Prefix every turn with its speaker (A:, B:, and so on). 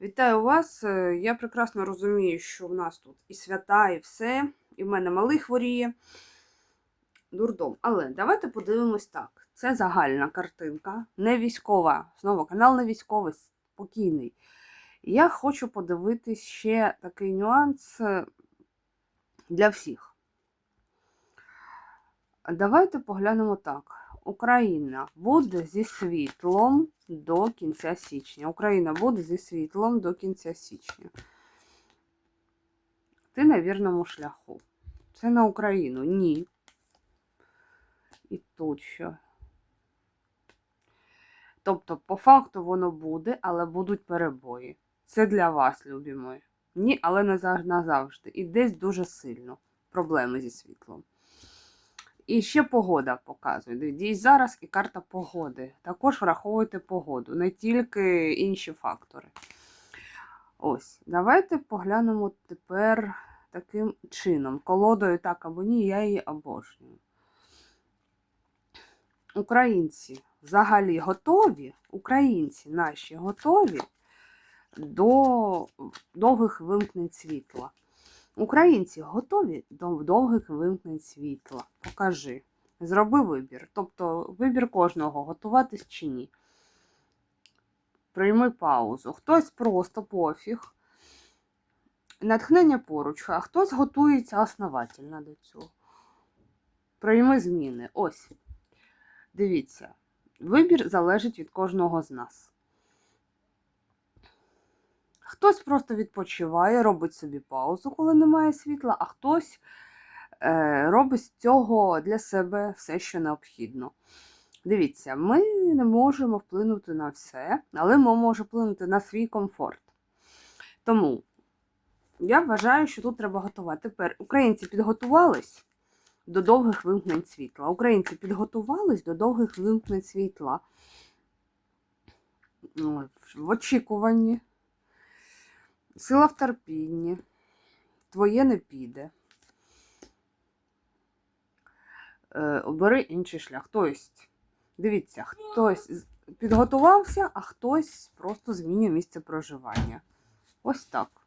A: Вітаю вас. Е, Я прекрасно розумію, що в нас тут і свята, і все. І в мене малий хворіє. Дурдом. Але давайте подивимось так. Це загальна картинка, не військова. Знову канал не військовий, спокійний. Я хочу подивитись ще такий нюанс е, для всіх. Давайте поглянемо так. Україна буде зі світлом до кінця січня. Україна буде зі світлом до кінця січня. Ти на вірному шляху. Це на Україну. Ні. І тут що. Тобто, по факту воно буде, але будуть перебої. Це для вас, любі мої. Ні, але назавжди. І десь дуже сильно проблеми зі світлом. І ще погода показує. Дивіться, зараз і карта погоди. Також враховуйте погоду, не тільки інші фактори. Ось, давайте поглянемо тепер таким чином. Колодою так або ні, я її обожнюю. Українці взагалі готові, українці наші готові до довгих вимкнень світла. Українці готові до довгих вимкнень світла. Покажи. Зроби вибір. Тобто вибір кожного, готуватись чи ні. Прийми паузу. Хтось просто пофіг. Натхнення поруч, а хтось готується основательно до цього. Прийми зміни. Ось. Дивіться. Вибір залежить від кожного з нас. Хтось просто відпочиває, робить собі паузу, коли немає світла, а хтось е, робить з цього для себе все, що необхідно. Дивіться, ми не можемо вплинути на все, але ми можемо вплинути на свій комфорт. Тому я вважаю, що тут треба готувати. Тепер українці підготувались до довгих вимкнень світла. Українці підготувались до довгих вимкнень світла. В очікуванні. Сила в терпінні. Твоє не піде. Е, обери інший шлях. Тобто, дивіться, хтось підготувався, а хтось просто змінює місце проживання. Ось так.